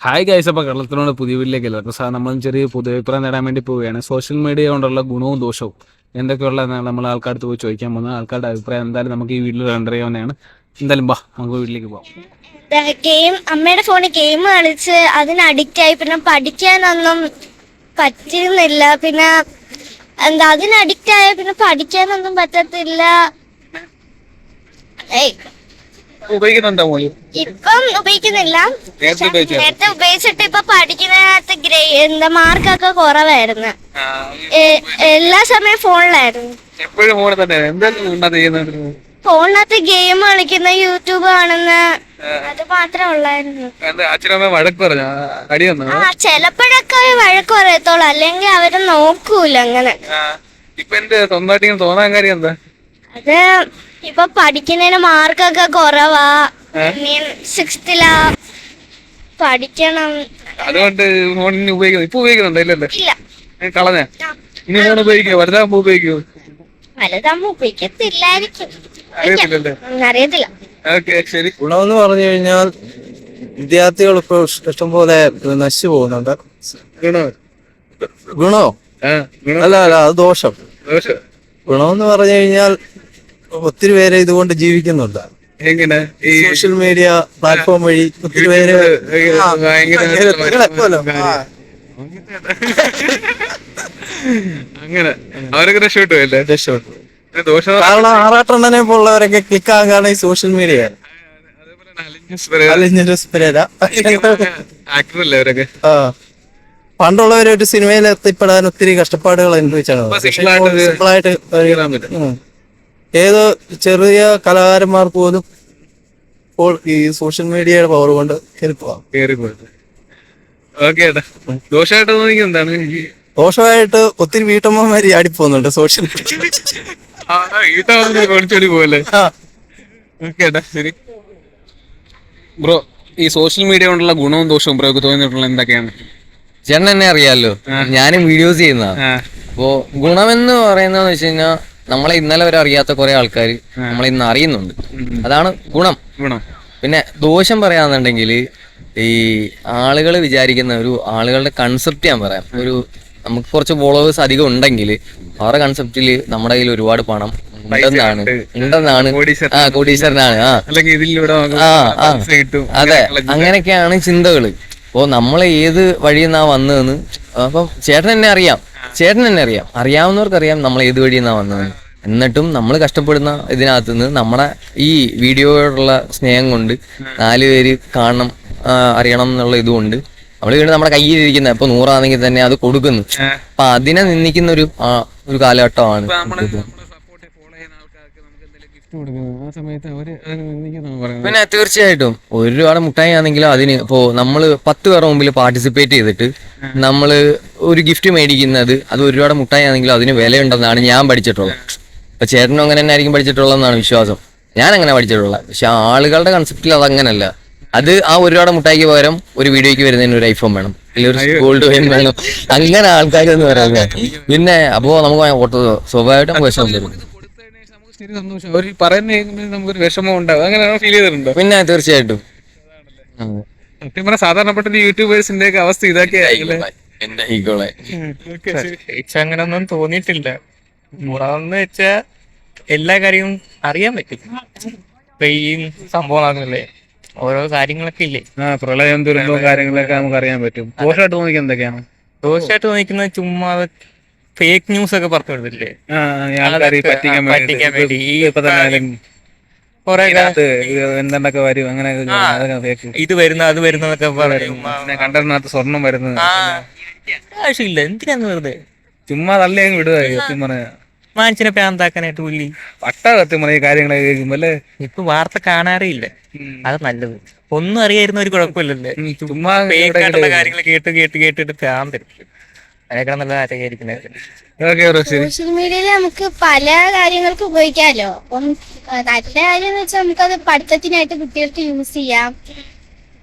Hi guys അപ്പോൾ കേരളത്തിനോട് പുതിയ വീട്ടിലേക്ക് എല്ലാവർക്കും സാർ നമ്മൾ ചെറിയ അഭിപ്രായം നേടാൻ വേണ്ടി പോവുകയാണ്. സോഷ്യൽ മീഡിയ കൊണ്ടുള്ള ഗുണവും ദോഷവും എന്തൊക്കെയുള്ള നമ്മൾ ആൾക്കാർക്ക് പോയി ചോദിക്കാൻ പോകുന്നത്. ആൾക്കാരുടെ അഭിപ്രായം എന്തായാലും നമുക്ക് ഈ വീട്ടിൽ കണ്ടർ ചെയ്യാവുന്നതാണ്. എന്തായാലും ബാ നമുക്ക് വീട്ടിലേക്ക് പോവാം. ഗെയിം അമ്മയുടെ ഫോണിൽ ഗെയിം കളിച്ച് അതിന് അഡിക്റ്റ് ആയി. പിന്നെ പഠിക്കാനൊന്നും പറ്റുന്നില്ല പിന്നെ എന്താ അതിന് അഡിക്റ്റ് ആയ പിന്നെ പഠിക്കാനൊന്നും പറ്റത്തില്ല. ഏയ്. ഉപയോഗിക്കുന്നുണ്ടോ മോളി? ഇപ്പം ഉപയോഗിക്കുന്നില്ല. നേരത്തെ ഉപയോഗിച്ചിട്ട് ഇപ്പൊ പഠിക്കുന്നതിനകത്ത് ഗ്രേ എന്താ മാർക്കൊക്കെ കുറവായിരുന്നു. എ- എല്ലാ സമയം ഫോണിലായിരുന്നു. എപ്പോഴും ഫോണിൽ തന്നെ. ഉണ്ടാ ചെയ്യുന്നത്? ഫോണിനകത്ത് ഗെയിം കളിക്കുന്ന യൂട്യൂബ് കാണുന്ന അത് മാത്രമേ ഉള്ളായിരുന്നു. എന്താ അച്ഛനമ്മ വഴക്ക് പറഞ്ഞു? അടി വന്നു ആ ചിലപ്പോഴൊക്കെ അവർ വഴക്ക് പറയത്തോളൂ അല്ലെങ്കിൽ അവർ നോക്കൂല അങ്ങനെ. ഇപ്പൊ എന്റെ സ്വന്തമായിട്ട് ഇങ്ങനെ തോന്നാൻ കാര്യം എന്താ? അത് ഇപ്പൊ പഠിക്കുന്നതിന് മാർക്കൊക്കെ കുറവാ. സിക്സ്ത്തിലാ പഠിക്കണം. അതുകൊണ്ട് ഫോണിന് ഉപയോഗിക്കുന്നു ഇപ്പൊ ഉപയോഗിക്കുന്നുണ്ടോ? ഇല്ലല്ലേ? കളഞ്ഞ. ഇനി ഫോൺ ഉപയോഗിക്കോ വലുതാകുമ്പോ ഉപയോഗിക്കോ വലുതാകുമ്പോ ഉപയോഗിക്കത്തില്ലായിരിക്കും. അറിയത്തില്ല. ഓക്കെ ശരി. ഗുണമെന്ന് പറഞ്ഞു കഴിഞ്ഞാൽ വിദ്യാർത്ഥികൾ ഇപ്പോൾ ഇഷ്ടംപോലെ നശിച്ചു പോകുന്നുണ്ട്. ഗുണോ? ഗുണോ. അല്ല അല്ല അത് ദോഷം. ദോഷം. ഗുണമെന്ന് പറഞ്ഞു കഴിഞ്ഞാൽ ഒത്തിരി പേര് ഇതുകൊണ്ട് ജീവിക്കുന്നുണ്ട്. എങ്ങനെ? ഈ സോഷ്യൽ മീഡിയ പ്ലാറ്റ്ഫോം വഴി ഒത്തിരി പേര് ആ, ഭയങ്കര ആ, അങ്ങനെ. അവരൊക്കെ രക്ഷപ്പെട്ടു അല്ലേ? രക്ഷപ്പെട്ടു. ദോഷം. കാരണം ആറാട്ടെണ്ണനെ പോലുള്ളവരൊക്കെ ക്ലിക്ക് ആകാണ് ഈ സോഷ്യൽ മീഡിയ. അലിഞ്ഞൊരു അല്ലേ അവരൊക്കെ? ആ. പണ്ടുള്ളവർ ഒരു സിനിമയിൽ എത്തിപ്പെടാൻ ഒത്തിരി കഷ്ടപ്പാടുകൾ അനുഭവിച്ചാണ്. ആയിട്ട് ഒരു- ഉം. ഏത് ചെറിയ കലാകാരന്മാർക്ക് പോലും ഇപ്പോൾ ഈ സോഷ്യൽ മീഡിയയുടെ പവർ കൊണ്ട് ഓക്കെ ഏട്ടാ. ദോഷമായിട്ട് തോന്നിക്കുന്നത് എന്താണ് ദോഷമായിട്ട് ഒത്തിരി വീട്ടമ്മമാര് ആടിപ്പോകുന്നുണ്ട് സോഷ്യൽ മീഡിയ ഓക്കെ ഏട്ടാ ശരി. ബ്രോ ഈ സോഷ്യൽ മീഡിയ കൊണ്ടുള്ള ഗുണവും ദോഷവും ബ്രോക്ക് തോന്നിയിട്ടുള്ള എന്തൊക്കെയാണ്? ചേട്ടൻ എന്നെ അറിയാലോ. ഞാനും വീഡിയോസ് ചെയ്യുന്ന ആ, അപ്പോ ഗുണമെന്ന് പറയുന്നതെന്ന് വെച്ച് കഴിഞ്ഞാൽ നമ്മളെ ഇന്നലെ വരെ അറിയാത്ത കുറെ ആൾക്കാർ നമ്മളെ ഇന്ന് അറിയുന്നുണ്ട്. അതാണ് ഗുണം. ഗുണം. പിന്നെ ദോഷം പറയാന്നുണ്ടെങ്കിൽ ഈ ആളുകൾ വിചാരിക്കുന്ന ഒരു ആളുകളുടെ കൺസെപ്റ്റ് ഞാൻ പറയാം. ഒരു നമുക്ക് കുറച്ച് ഫോളോവേഴ്സ് അധികം ഉണ്ടെങ്കിൽ അവരുടെ കൺസെപ്റ്റിൽ നമ്മുടെ കയ്യിൽ ഒരുപാട് പണം ഉണ്ടെന്നാണ്. ഉണ്ടെന്നാണ്. ആ കോടീശ്വരനാണ്. ആ. അല്ലെങ്കിൽ ഇതിലൂടെ നമുക്ക് ആ ആ. അതെ. അങ്ങനെയൊക്കെയാണ് ചിന്തകൾ. അപ്പോ നമ്മൾ ഏത് വഴിയെന്നാ വന്നതെന്ന് അപ്പം ചേട്ടൻ എന്നെ അറിയാം. ചേട്ടൻ എന്നെ അറിയാം. അറിയാവുന്നവർക്ക് അറിയാം നമ്മൾ ഏത് വഴിയെന്നാ വന്നതെന്ന്. എന്നിട്ടും നമ്മൾ കഷ്ടപ്പെടുന്ന ഇതിനകത്ത് നിന്ന് നമ്മുടെ ഈ വീഡിയോയോടുള്ള സ്നേഹം കൊണ്ട് നാല് പേര് കാണണം അറിയണം എന്നുള്ള ഇതുകൊണ്ട് നമ്മൾ വീണ്ടും നമ്മുടെ കയ്യിലിരിക്കുന്ന. ഇപ്പൊ നൂറാണെങ്കിൽ തന്നെ അത് കൊടുക്കുന്നു. അപ്പൊ അതിനെ നിന്ദിക്കുന്ന ഒരു ഒരു കാലഘട്ടമാണ് നമ്മൾ നമ്മളെ സപ്പോർട്ട് ഫോളോ ചെയ്യുന്ന ആൾക്കാർക്ക് നമുക്ക് എന്തെങ്കിലും ഗിഫ്റ്റ് ആ സമയത്ത് അവർ പിന്നെ തീർച്ചയായിട്ടും ഒരുപാട് മുട്ടായി ആണെങ്കിലും അതിന് ഇപ്പോ നമ്മൾ പത്ത് പേരുടെ മുമ്പിൽ പാർട്ടിസിപ്പേറ്റ് ചെയ്തിട്ട് നമ്മൾ ഒരു ഗിഫ്റ്റ് മേടിക്കുന്നത് അത് ഒരുപാട് മുട്ടായി ആണെങ്കിലും അതിന് വിലയുണ്ടെന്നാണ് ഞാൻ പഠിച്ചിട്ടുള്ളത്. അപ്പൊ ചേട്ടനും അങ്ങനെ തന്നെ ആയിരിക്കും പഠിച്ചിട്ടുള്ളതെന്നാണ് വിശ്വാസം. ഞാൻ അങ്ങനെ പഠിച്ചിട്ടുള്ളത്. പക്ഷെ ആളുകളുടെ കൺസെപ്റ്റിൽ അതങ്ങനല്ല. അങ്ങനല്ല അത് ആ ഒരുപാട് മുട്ടായിക്ക് പകരം ഒരു വീഡിയോയ്ക്ക് വരുന്നതിന് ഒരു ഐഫോൺ വേണം. അല്ലെങ്കിൽ ഒരു ഗോൾഡ് കോയിൻ വേണം. അങ്ങനെ ആൾക്കാർ എന്ന് പറയുന്നത് പിന്നെ അപ്പോ നമുക്ക് സ്വാഭാവികമായിട്ടും വരും. ശരി സന്തോഷം. അവർ പറയുന്ന കേൾക്കുമ്പോൾ നമുക്കൊരു വിഷമം ഉണ്ടാവും. അങ്ങനെ ഫീൽ ചെയ്തിട്ടുണ്ടോ? പിന്നെ തീർച്ചയായിട്ടും. സത്യം പറഞ്ഞ സാധാരണപ്പെട്ട യൂട്യൂബേഴ്സിന്റെ ഒക്കെ അവസ്ഥ ഇതൊക്കെ അങ്ങനെ ഒന്നും തോന്നിയിട്ടില്ല. ഗുണമെന്ന് വെച്ചാ എല്ലാ കാര്യവും അറിയാൻ പറ്റും. ഇപ്പൊ ഈ സംഭവം നടന്നില്ലേ? ഓരോ കാര്യങ്ങളൊക്കെ ഇല്ലേ? ആ പ്രളയം ദുരന്തവും കാര്യങ്ങളൊക്കെ നമുക്ക് അറിയാൻ പറ്റും. ദോഷമായിട്ട് തോന്നിക്കുന്നത് എന്തൊക്കെയാണ്? ദോഷമായിട്ട് തോന്നിക്കുന്നത് ചുമ്മാ ഫേക്ക് ന്യൂസ് ഒക്കെ പറഞ്ഞു കൊടുത്തില്ലേ പറ്റിക്കാൻ വേണ്ടി. ഈ കൊറേ ഇത് വരും അങ്ങനെ അതൊക്കെ ഇത് വരുന്ന അത് വരുന്നതൊക്കെ പറയും. കണ്ടതിനകത്ത് സ്വർണം വരുന്നത്. ആവശ്യമില്ല. എന്തിനാന്ന് വെറുതെ? ചുമ്മാ തള്ളി അങ്ങ് വിടുക മനുഷ്യനെ പ്രാന്താക്കാനായിട്ട് പുള്ളി. പട്ടാ സത്യം പറഞ്ഞ ഈ കാര്യങ്ങളൊക്കെ കേൾക്കുമ്പോ അല്ലേ? ഇപ്പൊ വാർത്ത കാണാറേ ഇല്ല. അത് നല്ലത്. ഒന്നും അറിയായിരുന്ന ഒരു കുഴപ്പമില്ലല്ലേ? ചുമ്മാ കാര്യങ്ങൾ കേട്ട് കേട്ട് കേട്ടിട്ട് പ്രാന്തരും സോഷ്യൽ മീഡിയയിൽ നമുക്ക് പല കാര്യങ്ങൾക്ക് ഉപയോഗിക്കാമല്ലോ. അപ്പം നല്ല കാര്യം എന്ന് വെച്ചാൽ നമുക്കത് പഠിത്തത്തിനായിട്ട് കുട്ടികൾക്ക് യൂസ് ചെയ്യാം.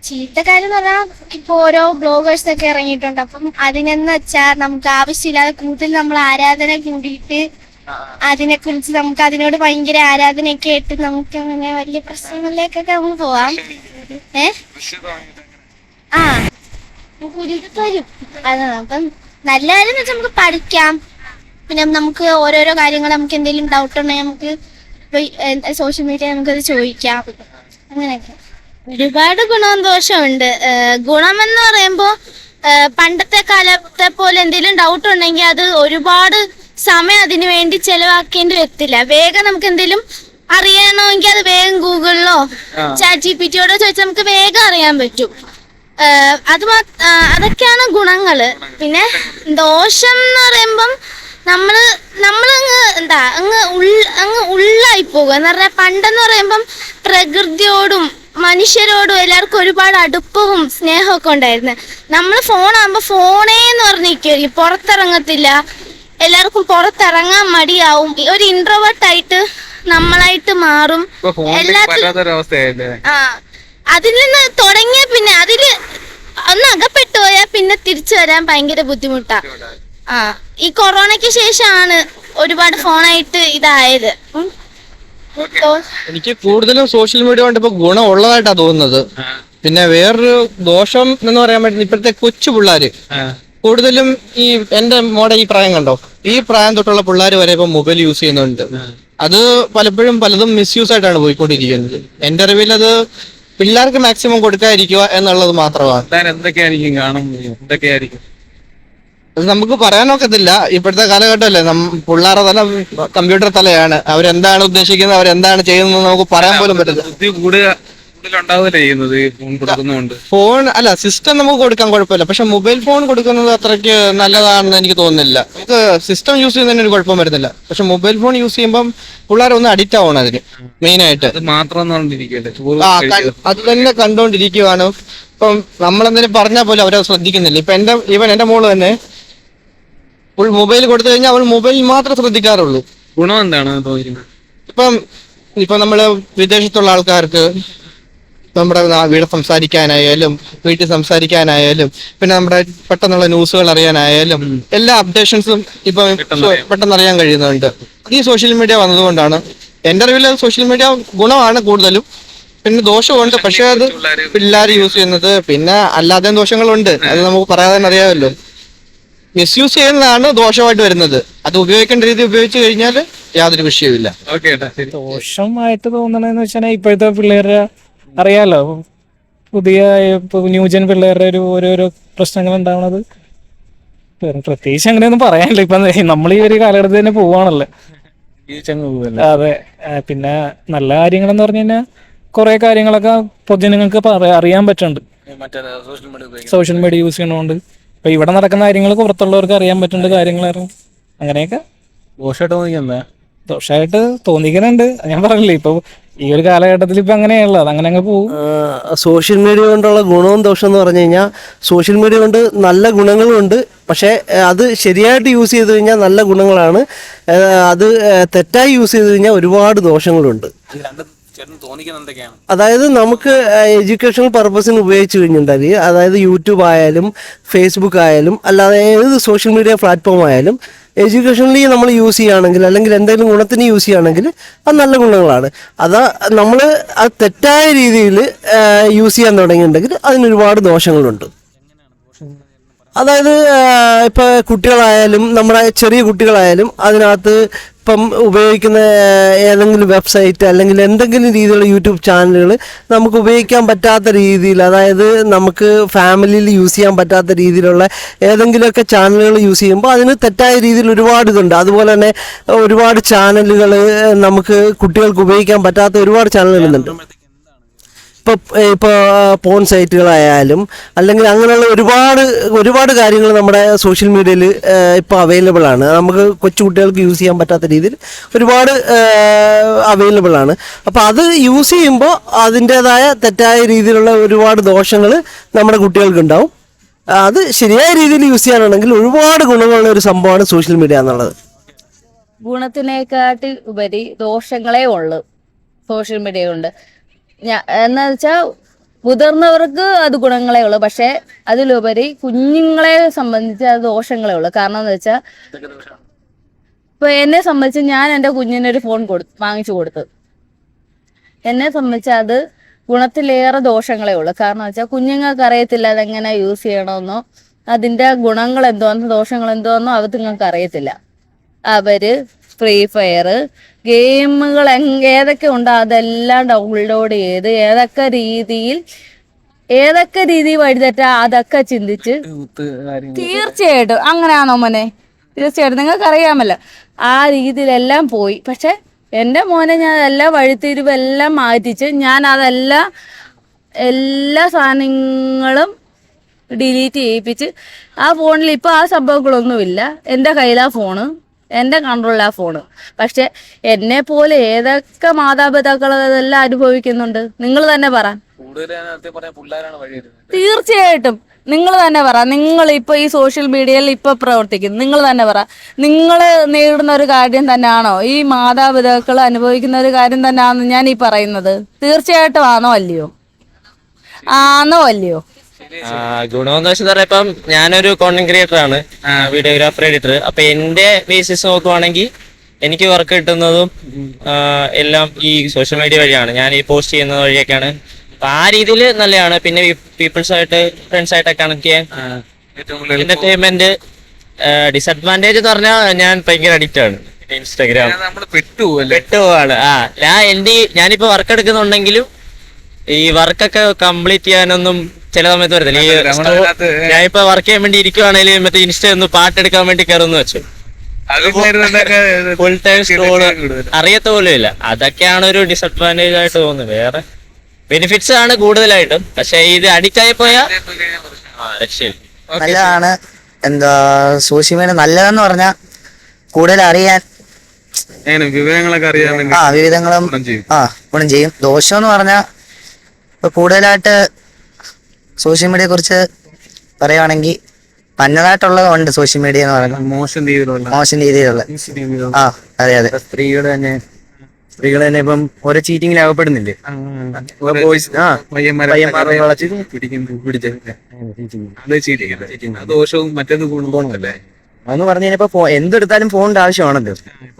ചീത്ത കാര്യം എന്ന് പറഞ്ഞാൽ ഇപ്പൊ ഓരോ ബ്ലോഗേഴ്സ് ഒക്കെ ഇറങ്ങിയിട്ടുണ്ട്. അപ്പം അതിനെന്ന് വെച്ചാൽ നമുക്ക് ആവശ്യമില്ലാതെ കൂടുതൽ നമ്മൾ ആരാധന കൂടിയിട്ട് അതിനെ കുറിച്ച് നമുക്ക് അതിനോട് ഭയങ്കര ആരാധനയൊക്കെ ആയിട്ട് നമുക്ക് അങ്ങനെ വലിയ പ്രശ്നങ്ങളിലേക്കൊക്കെ നമുക്ക് പോവാം. ഏഹ് ആ. കൂടിയിട്ട് തരും അതാണ്. അപ്പം നല്ല കാര്യം എന്ന് വെച്ചാൽ നമുക്ക് പഠിക്കാം. പിന്നെ നമുക്ക് ഓരോരോ കാര്യങ്ങൾ നമുക്ക് എന്തെങ്കിലും ഡൗട്ട് ഉണ്ടെങ്കിൽ നമുക്ക് സോഷ്യൽ മീഡിയ നമുക്കത് ചോദിക്കാം. അങ്ങനെയൊക്കെ. ഒരുപാട് ഗുണവും ദോഷമുണ്ട് ഗുണമെന്ന് പറയുമ്പോൾ പണ്ടത്തെ കാലത്തെ പോലെ എന്തെങ്കിലും ഡൗട്ട് ഉണ്ടെങ്കിൽ അത് ഒരുപാട് സമയം അതിനു വേണ്ടി ചെലവാക്കേണ്ടി വരത്തില്ല. വേഗം നമുക്ക് എന്തെങ്കിലും അറിയണമെങ്കിൽ അത് വേഗം ഗൂഗിളിലോ ചാറ്റ് ജി പി ടിയോടോ ചോദിച്ചാൽ നമുക്ക് വേഗം അറിയാൻ പറ്റും. അത് അതൊക്കെയാണ് ഗുണങ്ങൾ. പിന്നെ ദോഷം എന്ന് പറയുമ്പം നമ്മൾ നമ്മളങ്ങ് എന്താ അങ്ങ് ഉൾ അങ്ങ് ഉള്ളായി പോകുക എന്ന് പറഞ്ഞാൽ പണ്ടെന്ന് പറയുമ്പം പ്രകൃതിയോടും മനുഷ്യരോടും എല്ലാവർക്കും ഒരുപാട് അടുപ്പവും സ്നേഹമൊക്കെ ഉണ്ടായിരുന്നു. നമ്മൾ ഫോണാകുമ്പോൾ ഫോണേ എന്ന് പറഞ്ഞിരിക്കും പുറത്തിറങ്ങത്തില്ല. എല്ലാവർക്കും പുറത്തിറങ്ങാൻ മടിയാവും. ഒരു ഇൻട്രോവേർട്ട് ആയിട്ട് നമ്മളായിട്ട് മാറും. എല്ലാത്തിനും ആ അതിൽ നിന്ന് തുടങ്ങിയ പിന്നെ അതിൽ ഒന്ന് അകപ്പെട്ടു പോയാൽ പിന്നെ തിരിച്ചു വരാൻ ഭയങ്കര ബുദ്ധിമുട്ടാ. ആ ഈ കൊറോണയ്ക്ക് ശേഷമാണ് ഒരുപാട് ഫോണായിട്ട് ഇതായത്. എനിക്ക് കൂടുതലും സോഷ്യൽ മീഡിയ കൊണ്ട് ഇപ്പൊ ഗുണമുള്ളതായിട്ടാ തോന്നുന്നത്. പിന്നെ വേറൊരു ദോഷം എന്ന് പറയാൻ പറ്റുന്ന ഇപ്പോഴത്തെ കൊച്ചു പിള്ളേര്. കൂടുതലും ഈ എന്റെ മോടെ ഈ പ്രായം കണ്ടോ? ഈ പ്രായം തൊട്ടുള്ള പിള്ളേർ വരെ ഇപ്പൊ മൊബൈൽ യൂസ് ചെയ്യുന്നുണ്ട്. അത് പലപ്പോഴും പലതും മിസ്യൂസ് ആയിട്ടാണ് പോയിക്കൊണ്ടിരിക്കുന്നത്. എന്റെ അറിവിൽ അത് പിള്ളേർക്ക് മാക്സിമം കൊടുക്കാതിരിക്കുക എന്നുള്ളത് മാത്രമാണ്. താൻ എന്തൊക്കെയായിരിക്കും കാണും? എന്തൊക്കെയായിരിക്കും? അത് നമുക്ക് പറയാനൊക്കത്തില്ല ഇപ്പോഴത്തെ കാലഘട്ടമല്ലേ? നം പിള്ളേരുടെ തല കമ്പ്യൂട്ടർ തലയാണ്. അവരെന്താണ് ഉദ്ദേശിക്കുന്നത്? അവരെന്താണ് ചെയ്യുന്നത് നമുക്ക് പറയാൻ പോലും പറ്റില്ല ബുദ്ധി ചെയ്യുന്നത്? ഫോൺ കൊടുക്കുന്നതുകൊണ്ട് ഫോൺ അല്ല സിസ്റ്റം നമുക്ക് കൊടുക്കാൻ കുഴപ്പമില്ല. പക്ഷെ മൊബൈൽ ഫോൺ കൊടുക്കുന്നത് അത്രയ്ക്ക് നല്ലതാണെന്ന് എനിക്ക് തോന്നുന്നില്ല. നമുക്ക് സിസ്റ്റം യൂസ് ചെയ്യുന്നതിന് ഒരു കുഴപ്പം വരുന്നില്ല. പക്ഷെ മൊബൈൽ ഫോൺ യൂസ് ചെയ്യുമ്പോൾ പിള്ളേർ ഒന്ന് അഡിക്റ്റ് ആവണം അതിന് മെയിൻ ആയിട്ട്. അത് മാത്രം അത് തന്നെ കണ്ടോണ്ടിരിക്കുവാണ്. ഇപ്പം നമ്മളെന്തെങ്കിലും പറഞ്ഞാൽ പോലും അവരത് ശ്രദ്ധിക്കുന്നില്ല. ഇപ്പൊ എന്റെ ഇവൻ എന്റെ മോൾ തന്നെ ഫുൾ മൊബൈൽ കൊടുത്തു കഴിഞ്ഞാൽ അവൾ മൊബൈൽ മാത്രം ശ്രദ്ധിക്കാറുള്ളൂ. ഗുണം എന്താണ്? ഇപ്പം ഇപ്പൊ നമ്മൾ വിദേശത്തുള്ള ആൾക്കാർക്ക് നമ്മുടെ വീട് സംസാരിക്കാനായാലും വീട്ടിൽ സംസാരിക്കാനായാലും പിന്നെ നമ്മുടെ പെട്ടെന്നുള്ള ന്യൂസുകൾ അറിയാനായാലും എല്ലാ അപ്ഡേഷൻസും ഇപ്പം പെട്ടെന്ന് അറിയാൻ കഴിയുന്നുണ്ട്. ഈ സോഷ്യൽ മീഡിയ വന്നതുകൊണ്ടാണ് എന്റെ അറിവിൽ സോഷ്യൽ മീഡിയ ഗുണമാണ് കൂടുതലും. പിന്നെ ദോഷമുണ്ട് പക്ഷെ അത് പിള്ളേര് പിള്ളേർ യൂസ് ചെയ്യുന്നത് പിന്നെ അല്ലാതെ ദോഷങ്ങളുണ്ട്. അത് നമുക്ക് പറയാതെ തന്നെ അറിയാമല്ലോ. മിസ്യൂസ് ചെയ്യുന്നതാണ് ദോഷമായിട്ട് വരുന്നത്. അത് ഉപയോഗിക്കേണ്ട രീതി ഉപയോഗിച്ചു കഴിഞ്ഞാൽ യാതൊരു വിഷയവുമില്ല. ദോഷമായിട്ട് തോന്നണെന്ന് വെച്ചാൽ ഇപ്പോഴത്തെ പിള്ളേരുടെ അറിയാലോ. പുതിയ ന്യൂജൻ പിള്ളേരുടെ ഒരു ഓരോരോ പ്രശ്നങ്ങൾ ഉണ്ടാവണത് പ്രത്യേകിച്ച് അങ്ങനെയൊന്നും പറയാനില്ല. ഇപ്പൊ നമ്മൾ ഈ ഒരു കാലഘട്ടത്തിൽ തന്നെ പോവാണല്ലോ. അതെ. പിന്നെ നല്ല കാര്യങ്ങൾ എന്ന് പറഞ്ഞു കഴിഞ്ഞാൽ കുറെ കാര്യങ്ങളൊക്കെ പൊതുജനങ്ങൾക്ക് അറിയാൻ പറ്റുന്നുണ്ട്. സോഷ്യൽ മീഡിയ യൂസ് ചെയ്യണോണ്ട്. ഇപ്പൊ ഇവിടെ നടക്കുന്ന കാര്യങ്ങൾ പുറത്തുള്ളവർക്ക് അറിയാൻ പറ്റുന്നുണ്ട് കാര്യങ്ങൾ അങ്ങനെയൊക്കെ. ദോഷമായിട്ട് ദോഷമായിട്ട് തോന്നിക്കുന്നുണ്ട്. ഞാൻ പറഞ്ഞില്ലേ ഇപ്പൊ ഈ ഒരു കാലഘട്ടത്തിൽ ഇപ്പൊ അങ്ങനെയുള്ളത് അത് അങ്ങനെ അങ്ങ് പോകും സോഷ്യൽ മീഡിയ കൊണ്ടുള്ള ഗുണവും ദോഷം എന്ന് പറഞ്ഞു കഴിഞ്ഞാൽ സോഷ്യൽ മീഡിയ കൊണ്ട് നല്ല ഗുണങ്ങളും ഉണ്ട്. പക്ഷേ അത് ശരിയായിട്ട് യൂസ് ചെയ്ത് കഴിഞ്ഞാൽ നല്ല ഗുണങ്ങളാണ്. അത് തെറ്റായി യൂസ് ചെയ്ത് കഴിഞ്ഞാൽ ഒരുപാട് ദോഷങ്ങളുണ്ട്. അതായത് നമുക്ക് എഡ്യൂക്കേഷണൽ പർപ്പസിന് ഉപയോഗിച്ച് കഴിഞ്ഞിട്ടുണ്ടെങ്കിൽ അതായത് യൂട്യൂബ് ആയാലും ഫേസ്ബുക്ക് ആയാലും അല്ലാതെ ഏത് സോഷ്യൽ മീഡിയ പ്ലാറ്റ്ഫോം ആയാലും എഡ്യൂക്കേഷനിൽ നമ്മൾ യൂസ് ചെയ്യുകയാണെങ്കിൽ അല്ലെങ്കിൽ എന്തെങ്കിലും ഗുണത്തിന് യൂസ് ചെയ്യുകയാണെങ്കിൽ അത് നല്ല ഗുണങ്ങളാണ്. അത് നമ്മൾ അത് തെറ്റായ രീതിയിൽ യൂസ് ചെയ്യാൻ തുടങ്ങിയിട്ടുണ്ടെങ്കിൽ അതിന് ഒരുപാട് ദോഷങ്ങളുണ്ട്. അതായത് ഇപ്പോൾ ഇപ്പൊ കുട്ടികളായാലും നമ്മുടെ ചെറിയ കുട്ടികളായാലും അതിനകത്ത് ഇപ്പം ഉപയോഗിക്കുന്ന ഏതെങ്കിലും വെബ്സൈറ്റ് അല്ലെങ്കിൽ എന്തെങ്കിലും രീതിയിലുള്ള യൂട്യൂബ് ചാനലുകൾ നമുക്ക് ഉപയോഗിക്കാൻ പറ്റാത്ത രീതിയിൽ അതായത് നമുക്ക് ഫാമിലിയിൽ യൂസ് ചെയ്യാൻ പറ്റാത്ത രീതിയിലുള്ള ഏതെങ്കിലുമൊക്കെ ചാനലുകൾ യൂസ് ചെയ്യുമ്പോൾ അതിന് തെറ്റായ രീതിയിൽ ഒരുപാട് ഇതുണ്ട്. അതുപോലെ തന്നെ ഒരുപാട് ചാനലുകൾ നമുക്ക് കുട്ടികൾക്ക് ഉപയോഗിക്കാൻ പറ്റാത്ത ഒരുപാട് ചാനലുകളുണ്ട് ഇപ്പോൾ ഇപ്പോൾ പോൺ സൈറ്റുകളായാലും അല്ലെങ്കിൽ അങ്ങനെയുള്ള ഒരുപാട് ഒരുപാട് കാര്യങ്ങൾ നമ്മുടെ സോഷ്യൽ മീഡിയയിൽ ഇപ്പോൾ അവൈലബിൾ ആണ്. നമുക്ക് കൊച്ചു കുട്ടികൾക്ക് യൂസ് ചെയ്യാൻ പറ്റാത്ത രീതിയിൽ ഒരുപാട് അവൈലബിൾ ആണ്. അപ്പോൾ അത് യൂസ് ചെയ്യുമ്പോൾ അതിന്റേതായ തെറ്റായ രീതിയിലുള്ള ഒരുപാട് ദോഷങ്ങൾ നമ്മുടെ കുട്ടികൾക്ക് ഉണ്ടാവും അത് ശരിയായ രീതിയിൽ യൂസ് ചെയ്യാനാണെങ്കിൽ ഒരുപാട് ഗുണങ്ങളുള്ള ഒരു സംഭവമാണ് സോഷ്യൽ മീഡിയ എന്നുള്ളത്. ഗുണത്തിനേക്കാട്ടി ഉപരി ദോഷങ്ങളേ ഉള്ളൂ സോഷ്യൽ മീഡിയ കൊണ്ട്. എന്നാ വെച്ചാൽ മുതിർന്നവർക്ക് അത് ഗുണങ്ങളേ ഉള്ളൂ. പക്ഷെ അതിലുപരി കുഞ്ഞുങ്ങളെ സംബന്ധിച്ച് അത് ദോഷങ്ങളേ ഉള്ളൂ. കാരണം എന്ന് വെച്ചാൽ ഇപ്പൊ എന്നെ സംബന്ധിച്ച് ഞാൻ എന്റെ കുഞ്ഞിനൊരു ഫോൺ കൊടു വാങ്ങിച്ചു കൊടുത്തു. എന്നെ സംബന്ധിച്ച് അത് ഗുണത്തിലേറെ ദോഷങ്ങളേ ഉള്ളൂ. കാരണം വെച്ചാൽ കുഞ്ഞുങ്ങൾക്ക് അറിയത്തില്ല അതെങ്ങനെ യൂസ് ചെയ്യണമെന്നോ അതിന്റെ ഗുണങ്ങൾ എന്തോന്നോ ദോഷങ്ങൾ എന്തോന്നോ നിങ്ങൾക്ക് അറിയത്തില്ല അവർ ഫ്രീ ഫയർ ഗെയിമുകൾ ഏതൊക്കെ ഉണ്ടോ അതെല്ലാം ഡൗൺലോഡ് ചെയ്ത് ഏതൊക്കെ രീതിയിൽ ഏതൊക്കെ രീതി വഴിതെറ്റാ അതൊക്കെ ചിന്തിച്ച് തീർച്ചയായിട്ടും. അങ്ങനെയാണോ മോനെ? തീർച്ചയായിട്ടും. നിങ്ങൾക്ക് അറിയാമല്ലോ ആ രീതിയിലെല്ലാം പോയി. പക്ഷെ എന്റെ മോനെ ഞാൻ എല്ലാം വഴിത്തിരിവ് എല്ലാം മാറ്റിച്ച് ഞാൻ അതെല്ലാം എല്ലാ സാധനങ്ങളും ഡിലീറ്റ് ചെയ്യിപ്പിച്ച് ആ ഫോണിൽ ഇപ്പോൾ ആ സംഭവങ്ങളൊന്നുമില്ല. എന്റെ കയ്യിലാ ഫോണ്. എന്റെ കൺട്രോളിലാ ഫോണ് പക്ഷെ എന്നെ പോലെ ഏതൊക്കെ മാതാപിതാക്കൾ അതെല്ലാം അനുഭവിക്കുന്നുണ്ട്? നിങ്ങൾ തന്നെ പറ. കൂടുതൽ നേരത്തെ പറഞ്ഞ പിള്ളേരാണ് തീർച്ചയായിട്ടും. നിങ്ങൾ തന്നെ പറ. നിങ്ങൾ ഇപ്പൊ ഈ സോഷ്യൽ മീഡിയയിൽ ഇപ്പൊ പ്രവർത്തിക്കുന്നു. നിങ്ങൾ തന്നെ പറ. നിങ്ങൾ നേരിടുന്ന ഒരു കാര്യം തന്നെയാണോ? ഈ മാതാപിതാക്കൾ അനുഭവിക്കുന്ന ഒരു കാര്യം തന്നെയാണെന്ന് ഞാൻ ഈ പറയുന്നത്. തീർച്ചയായിട്ടും ആണോ അല്ലയോ? ആണോ അല്ലയോ? ഗുണമെന്ന് വെച്ചാൽ പറയാം ഇപ്പം ഞാനൊരു കോണ്ടന്റ് ക്രിയേറ്റർ ആണ്. വീഡിയോഗ്രാഫർ എഡിറ്റർ അപ്പൊ എന്റെ ബേസിസ് നോക്കുവാണെങ്കിൽ എനിക്ക് വർക്ക് കിട്ടുന്നതും എല്ലാം ഈ സോഷ്യൽ മീഡിയ വഴിയാണ്. ഞാൻ ഈ പോസ്റ്റ് ചെയ്യുന്നത് വഴിയൊക്കെയാണ്. അപ്പൊ ആ രീതിയിൽ നല്ലതാണ്. പിന്നെ പീപ്പിൾസ് ആയിട്ട് ഫ്രണ്ട്സ് ആയിട്ട് കണക്ട് ചെയ്യാൻ എന്റർടൈൻമെന്റ് ഡിസഡ്വാന്റേജ് എന്ന് പറഞ്ഞാൽ ഞാൻ ഭയങ്കര അഡിക്റ്റ് ആണ്. ഇൻസ്റ്റാഗ്രാം പെട്ടുപോവാണ്. ആ ഞാൻ എന്റെ ഞാനിപ്പോ വർക്ക് എടുക്കുന്നുണ്ടെങ്കിലും ഈ വർക്കൊക്കെ കംപ്ലീറ്റ് ചെയ്യാനൊന്നും ചില സമയത്ത് വരത്തില്ല. ഈ ഞാൻ ഇപ്പൊ ഞാനിപ്പോ വർക്ക് ചെയ്യാൻ വേണ്ടി ഇരിക്കുവാണെങ്കിൽ മറ്റേ ഇൻസ്റ്റ ഒന്ന് പാട്ടെടുക്കാൻ വേണ്ടി കയറുന്നു വെച്ചു. ഫുൾ ടൈം സ്ക്രോൾ അറിയത്ത പോലും ഇല്ല. അതൊക്കെയാണ് ഒരു ഡിസഡ്വാന്റേജ് ആയിട്ട് തോന്നുന്നത്. വേറെ ബെനിഫിറ്റ്സ് ആണ് കൂടുതലായിട്ടും. പക്ഷെ ഇത് അഡിക്റ്റ് ആയി പോയാ നല്ലതാണ്. എന്താ സോഷ്യൽ മീഡിയ നല്ലതെന്ന് പറഞ്ഞാൽ കൂടുതൽ അറിയാൻ വിവരങ്ങളൊക്കെ അറിയാൻ ആ വിവിധങ്ങളും ആ ഗുണം ചെയ്യും. ദോഷം എന്ന് പറഞ്ഞാൽ കൂടുതലായിട്ട് സോഷ്യൽ മീഡിയയെ കുറിച്ച് പറയുവാണെങ്കിൽ നല്ലതായിട്ടുള്ളതുണ്ട് സോഷ്യൽ മീഡിയ എന്ന് പറയുന്നത്. മോശം രീതിയിലുള്ള. മോശം രീതിയിലുള്ള. ആ അതെ അതെ. സ്ത്രീകൾ തന്നെ സ്ത്രീകൾ തന്നെ ഇപ്പം ഓരോ ചീറ്റിങ്ങിൽ ആവപ്പെടുന്നില്ലേ ബോയ്സ് ആ അത് ദോഷവും മറ്റേത് ഗുണമല്ലേ അതെന്ന് പറഞ്ഞു കഴിഞ്ഞപ്പോ എന്തെടുത്താലും ഫോണിന്റെ ആവശ്യമാണല്ലോ.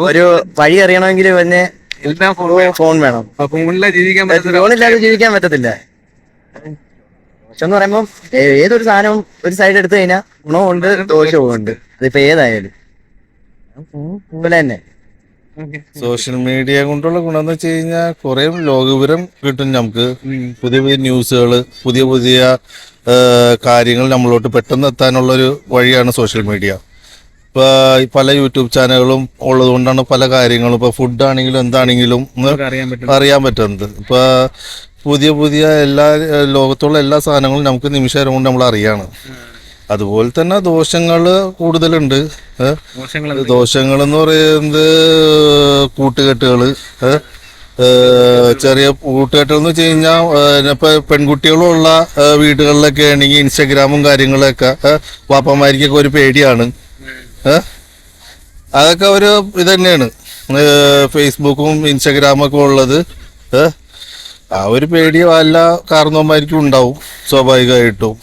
ഒരു വഴി അറിയണമെങ്കിൽ പിന്നെ എല്ലാം ഫോൺ വേണം. ഫോണില്ലാതെ ജീവിക്കാൻ പറ്റത്തില്ല. എന്ന് പറയുമ്പോൾ ഏതൊരു സാധനവും ഒരു സൈഡ് എടുത്തു കഴിഞ്ഞാൽ ഗുണവും ഉണ്ട് ദോഷവും ഉണ്ട് അതിപ്പോ ഏതായാലും പോലെ തന്നെ. സോഷ്യൽ മീഡിയ കൊണ്ടുള്ള ഗുണം എന്ന് വെച്ച് കഴിഞ്ഞാൽ കുറെ ലോകവിവരം കിട്ടും നമുക്ക്. പുതിയ പുതിയ ന്യൂസുകൾ പുതിയ പുതിയ കാര്യങ്ങൾ നമ്മളോട്ട് പെട്ടെന്ന് എത്താനുള്ള ഒരു വഴിയാണ് സോഷ്യൽ മീഡിയ. ഇപ്പൊ പല യൂട്യൂബ് ചാനലുകളും ഉള്ളത് കൊണ്ടാണ് പല കാര്യങ്ങളും. ഇപ്പൊ ഫുഡ് ആണെങ്കിലും എന്താണെങ്കിലും അറിയാൻ പറ്റുന്നത്. ഇപ്പൊ പുതിയ പുതിയ എല്ലാ ലോകത്തുള്ള എല്ലാ സാധനങ്ങളും നമുക്ക് നിമിഷം കൊണ്ട് നമ്മൾ അറിയാണ്. അതുപോലെ തന്നെ ദോഷങ്ങൾ കൂടുതലുണ്ട്. ദോഷങ്ങൾ എന്ന് പറയുന്നത് കൂട്ടുകെട്ടുകൾ ചെറിയ കൂട്ടുകെട്ടുകൾ എന്ന് വെച്ച് കഴിഞ്ഞാൽ ഇപ്പൊ പെൺകുട്ടികളുള്ള വീടുകളിലൊക്കെ ആണെങ്കിൽ ഇൻസ്റ്റഗ്രാമും കാര്യങ്ങളൊക്കെ ഏ, വാപ്പന്മാർക്കൊക്കെ ഒരു പേടിയാണ്? അതൊക്കെ ഒരു ഇത് തന്നെയാണ്. ഫേസ്ബുക്കും ഇൻസ്റ്റഗ്രാമൊക്കെ ഉള്ളത്? ആ ഒരു പേടി എല്ലാ കാരണവന്മാർക്കും ഉണ്ടാവും സ്വാഭാവികമായിട്ടും.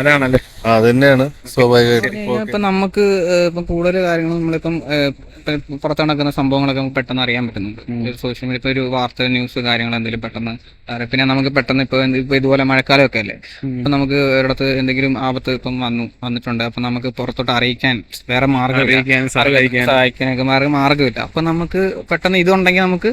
അതാണല്ലേ? അത് തന്നെയാണ് സ്വാഭാവികമായിട്ടും. ഇപ്പൊ നമുക്ക് ഇപ്പം കൂടുതൽ കാര്യങ്ങൾ നമ്മളിപ്പം ഏഹ്, ഇപ്പം പുറത്ത് നടക്കുന്ന സംഭവങ്ങളൊക്കെ നമുക്ക് പെട്ടെന്ന് അറിയാൻ പറ്റുന്നുണ്ട്. സോഷ്യൽ മീഡിയ ഇപ്പൊ ഒരു വാർത്ത ന്യൂസ് കാര്യങ്ങൾ എന്തെങ്കിലും പെട്ടെന്ന് അറിയാം പിന്നെ നമുക്ക് പെട്ടെന്ന് ഇപ്പൊ ഇപ്പൊ ഇതുപോലെ മഴക്കാലമൊക്കെ അല്ലേ? അപ്പൊ നമുക്ക് ഒരിടത്ത് എന്തെങ്കിലും ആപത്ത് ഇപ്പം വന്നു വന്നിട്ടുണ്ട്. അപ്പൊ നമുക്ക് പുറത്തോട്ട് അറിയിക്കാൻ വേറെ മാർഗം അറിയിക്കാൻ, സഹായിക്കാൻ. സഹായിക്കാനൊക്കെ മാർഗം മാർഗമില്ല അപ്പൊ നമുക്ക് പെട്ടെന്ന് ഇതുണ്ടെങ്കിൽ നമുക്ക്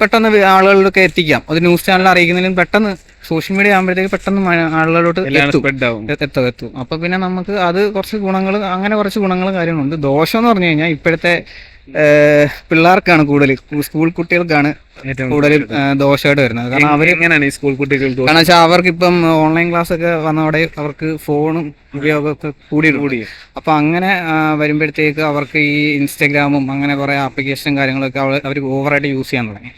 പെട്ടെന്ന് ആളുകളിലൊക്കെ എത്തിക്കാം. അത് ന്യൂസ് ചാനൽ അറിയിക്കുന്നതിലും പെട്ടെന്ന് സോഷ്യൽ മീഡിയ ആകുമ്പോഴത്തേക്ക് പെട്ടെന്ന് ആളുകളിലോട്ട് എത്തും. എത്തും എത്തും. അപ്പൊ പിന്നെ നമുക്ക് അത് കുറച്ച് ഗുണങ്ങൾ അങ്ങനെ കുറച്ച് ഗുണങ്ങളും കാര്യങ്ങളുണ്ട്. ദോഷം എന്ന് പറഞ്ഞു കഴിഞ്ഞാൽ ഇപ്പോഴത്തെ പിള്ളേർക്കാണ് കൂടുതൽ. സ്കൂൾ കുട്ടികൾക്കാണ് ഏറ്റവും കൂടുതൽ ദോഷമായിട്ട് വരുന്നത്. കാരണം അവർ എങ്ങനെയാണ് ഈ സ്കൂൾ കുട്ടികൾ കാരണം വെച്ചാൽ അവർക്ക് ഇപ്പം ഓൺലൈൻ ക്ലാസ് ഒക്കെ വന്നതോടെ അവർക്ക് ഫോണും ഉപയോഗമൊക്കെ കൂടി കൂടി. അപ്പൊ അങ്ങനെ വരുമ്പോഴത്തേക്ക് അവർക്ക് ഈ ഇൻസ്റ്റാഗ്രാമും അങ്ങനെ കുറെ ആപ്ലിക്കേഷൻ കാര്യങ്ങളൊക്കെ അവർ ഓവറായിട്ട് യൂസ് ചെയ്യാൻ തുടങ്ങി.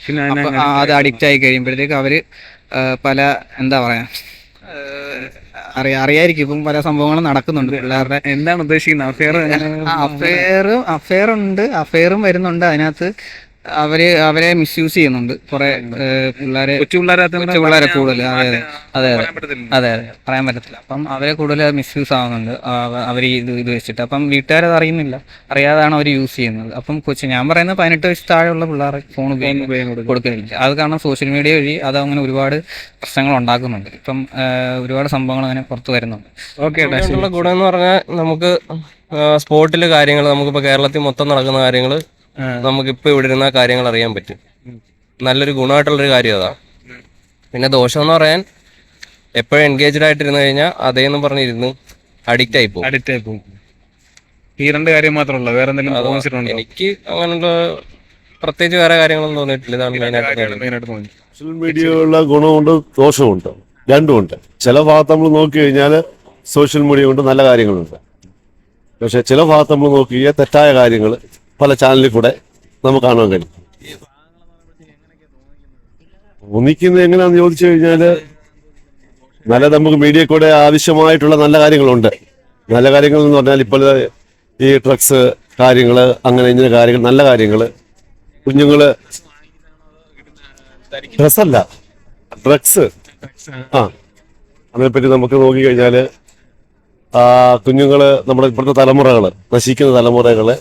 അത് അഡിക്റ്റ് ആയി കഴിയുമ്പോഴത്തേക്ക് അവർ പല എന്താ പറയാ അറിയാ അറിയായിരിക്കും. ഇപ്പം പല സംഭവങ്ങളും നടക്കുന്നുണ്ട് പിള്ളേരുടെ എന്താണ് ഉദ്ദേശിക്കുന്നത്? അഫെയർ അഫെയർ അഫെയർ ഉണ്ട്. അഫെയറും വരുന്നുണ്ട്. അതിനകത്ത് അവർ അവരെ മിസ്യൂസ് ചെയ്യുന്നുണ്ട്. കുറെ പിള്ളേരെ കൊച്ചു പിള്ളേരകത്ത് കൊച്ചു പിള്ളേരെ കൂടുതൽ അതെ അതെ. അതെ അതെ. പറയാൻ പറ്റത്തില്ല. അതെ അതെ. പറയാൻ പറ്റത്തില്ല. അപ്പം അവരെ കൂടുതൽ മിസ്യൂസ് ആവുന്നുണ്ട്. അവർ ഇത് ഇത് വെച്ചിട്ട്. അപ്പം വീട്ടുകാരത് അറിയുന്നില്ല. അറിയാതാണ് അവർ യൂസ് ചെയ്യുന്നത്. അപ്പം കൊച്ചു ഞാൻ പറയുന്നത് പതിനെട്ട് വയസ്സ് താഴെയുള്ള പിള്ളേരെ ഫോൺ ഉപയോഗം കൊടുക്കുന്നില്ല. അത് കാരണം സോഷ്യൽ മീഡിയ വഴി അത് അങ്ങനെ ഒരുപാട് പ്രശ്നങ്ങൾ ഉണ്ടാക്കുന്നുണ്ട്. ഇപ്പം ഒരുപാട് സംഭവങ്ങൾ അങ്ങനെ പുറത്തു വരുന്നുണ്ട്. ഓക്കെ ഗുണം എന്ന് പറഞ്ഞാൽ നമുക്ക് സ്പോർട്ടിലെ കാര്യങ്ങൾ നമുക്കിപ്പോൾ കേരളത്തിൽ മൊത്തം നടക്കുന്ന കാര്യങ്ങൾ നമുക്കിപ്പോൾ ഇവിടെ ഇരുന്ന കാര്യങ്ങൾ അറിയാൻ പറ്റും. നല്ലൊരു ഗുണമായിട്ടുള്ളൊരു കാര്യം അതാണ് പിന്നെ ദോഷം എന്ന് പറയാൻ എപ്പോഴും എൻഗേജ്ഡ് ആയിട്ടിരുന്നു കഴിഞ്ഞാൽ അതേന്ന് പറഞ്ഞിരുന്നു അഡിക്റ്റ് ആയി പോകും. അഡിക്റ്റ് ആയി പോകും. ഈ രണ്ട് കാര്യം മാത്രമല്ല വേറെ എന്തെങ്കിലും എനിക്ക് അങ്ങനെയുള്ള പ്രത്യേകിച്ച് വേറെ കാര്യങ്ങളൊന്നും തോന്നിയിട്ടില്ല. ഇതാണ്. മെയിനായിട്ട് തോന്നി. സോഷ്യൽ മീഡിയയുള്ള ഗുണമുണ്ട് ദോഷമുണ്ട് രണ്ടുമുണ്ട്. ചില ഭാഗത്ത് നമ്മൾ നോക്കി കഴിഞ്ഞാൽ സോഷ്യൽ മീഡിയ കൊണ്ട് നല്ല കാര്യങ്ങളുണ്ട്. പക്ഷെ ചില ഭാഗത്ത് നമ്മൾ നോക്കി കഴിഞ്ഞാൽ തെറ്റായ കാര്യങ്ങൾ പല ചാനലിൽ കൂടെ നമുക്ക് കാണാൻ കഴിയും. ഒന്നിക്കുന്നത് എങ്ങനെയാണെന്ന് ചോദിച്ചു കഴിഞ്ഞാൽ നല്ല നമുക്ക് മീഡിയ കൂടെ ആവശ്യമായിട്ടുള്ള നല്ല കാര്യങ്ങളുണ്ട്. നല്ല കാര്യങ്ങൾ എന്ന് പറഞ്ഞാൽ ഇപ്പോൾ ഈ ഡ്രഗ്സ് കാര്യങ്ങൾ അങ്ങനെ ഇങ്ങനെ കാര്യങ്ങൾ നല്ല കാര്യങ്ങൾ കുഞ്ഞുങ്ങൾ ഡ്രസ് അല്ല ഡ്രഗ്സ് ആ. അതിനെപ്പറ്റി നമുക്ക് നോക്കിക്കഴിഞ്ഞാൽ ആ കുഞ്ഞുങ്ങൾ നമ്മുടെ ഇപ്പോഴത്തെ തലമുറകൾ നശിക്കുന്ന തലമുറകളെ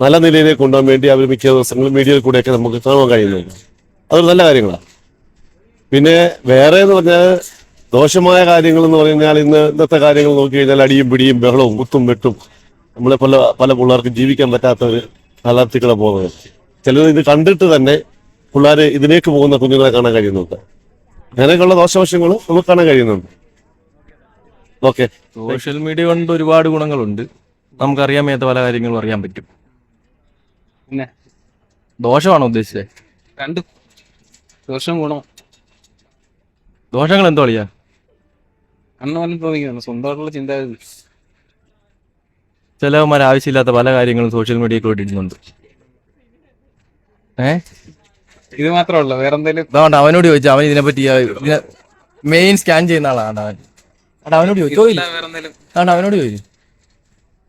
നല്ല നിലയിലേക്ക് കൊണ്ടുപോകാൻ വേണ്ടി അവർ മിക്ക ദിവസങ്ങളും മീഡിയയിൽ കൂടെയൊക്കെ നമുക്ക് കാണാൻ കഴിയുന്നുണ്ട്. അതൊരു നല്ല കാര്യങ്ങളാണ്. പിന്നെ വേറെ എന്ന് പറഞ്ഞാൽ ദോഷമായ കാര്യങ്ങൾ എന്ന് പറഞ്ഞാൽ ഇന്ന് ഇന്നത്തെ കാര്യങ്ങൾ നോക്കി കഴിഞ്ഞാൽ അടിയും പിടിയും ബഹളവും കുത്തും വെട്ടും നമ്മളെ പല പല പിള്ളേർക്കും ജീവിക്കാൻ പറ്റാത്ത ഒരു കാലാവസ്ഥകളെ പോകുന്നത്. ചിലത് ഇത് കണ്ടിട്ട് തന്നെ പിള്ളേർ ഇതിലേക്ക് പോകുന്ന കുഞ്ഞുങ്ങളെ കാണാൻ കഴിയുന്നുണ്ട്. അങ്ങനെയൊക്കെയുള്ള ദോഷവശങ്ങൾ നമുക്ക് കാണാൻ കഴിയുന്നുണ്ട്. ഓക്കെ. സോഷ്യൽ മീഡിയ കൊണ്ട് ഒരുപാട് ഗുണങ്ങളുണ്ട്. നമുക്കറിയാൻ മേത്ത പല കാര്യങ്ങളും അറിയാൻ പറ്റും. പിന്നെ ദോഷമാണോ ഉദ്ദേശിച്ചത്? രണ്ട് ദോഷം ഗുണം. ദോഷങ്ങൾ എന്തോ അളിയാ? വല്ലതും തോന്നിക്കുന്നു സ്വന്തമായിട്ടുള്ള ചിന്താഗതി. ചിലവന്മാർ ആവശ്യമില്ലാത്ത പല കാര്യങ്ങളും സോഷ്യൽ ഇടുന്നുണ്ട്. ഏ? ഇത് മാത്രമല്ല വേറെ എന്തെങ്കിലും അതുകൊണ്ട് അവനോട് ചോദിച്ചു അവൻ ഇതിനെപ്പറ്റി മെയിൻ സ്കാൻ ചെയ്യുന്ന ആളാണ് അവൻ. അവനോട് ചോദിച്ചു. അതുകൊണ്ട് അവനോട് ചോദിച്ചു.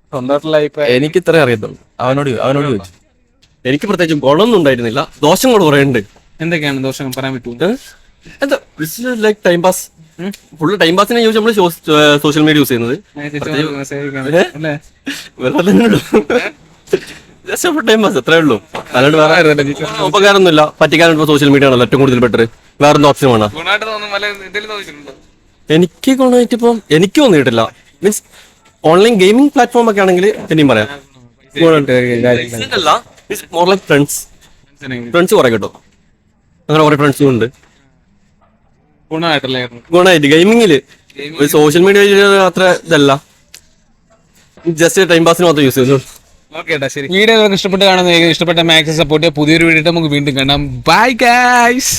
സ്വന്തമായിട്ടുള്ള എനിക്ക് ഇത്രേ അറിയത്തുള്ളൂ. അവനോട് അവനോട് ചോദിച്ചു. എനിക്ക് പ്രത്യേകിച്ച് ഗുണമൊന്നും ഉണ്ടായിരുന്നില്ല ദോഷങ്ങൾ കുറെ ഉണ്ട് എന്തൊക്കെയാണ് ദോഷം പറയാൻ പറ്റുമോ എന്താ like time pass full time പാസിനെ use നമ്മൾ സോഷ്യൽ മീഡിയ യൂസ് ചെയ്യുന്നത് ജസ്റ്റ് ടൈം പാസ് അത്രേ ഉള്ളൂ അല്ലാണ്ട് വേറെ ഉപകാരമൊന്നുമില്ല പറ്റിക്കാനുള്ള സോഷ്യൽ മീഡിയ ആണല്ലോ ഏറ്റവും കൂടുതൽ ബെറ്റർ വേറെ ഓപ്ഷൻ വേണം എനിക്ക് ഗുണമായിട്ട് ഇപ്പം എനിക്ക് തോന്നിയിട്ടില്ല മീൻസ് ഓൺലൈൻ ഗെയിമിംഗ് പ്ലാറ്റ്ഫോം ഒക്കെ ആണെങ്കിൽ പിന്നെയും പറയാം അല്ല മോർ ലൈക്ക് ഫ്രണ്ട്സ് ഫ്രണ്ട്സ് കുറെ കിട്ടും. അങ്ങനെ കുറെ ഫ്രണ്ട്സും ഉണ്ട്. ഗുണമായിട്ടല്ലേ ഗുണമായിട്ട്. ഗെയിമിങ്ങിൽ സോഷ്യൽ മീഡിയ അത്ര ഇതല്ല. ജസ്റ്റ് ടൈം പാസിന് മാത്രം യൂസ് ചെയ്യുന്നു ഓക്കെ ശരി. വീഡിയോ ഇഷ്ടപ്പെട്ട് കാണുന്ന ഇഷ്ടപ്പെട്ട മാക്സ് സപ്പോർട്ട് പുതിയൊരു വീഡിയോ നമുക്ക് വീണ്ടും കാണാം. Bye guys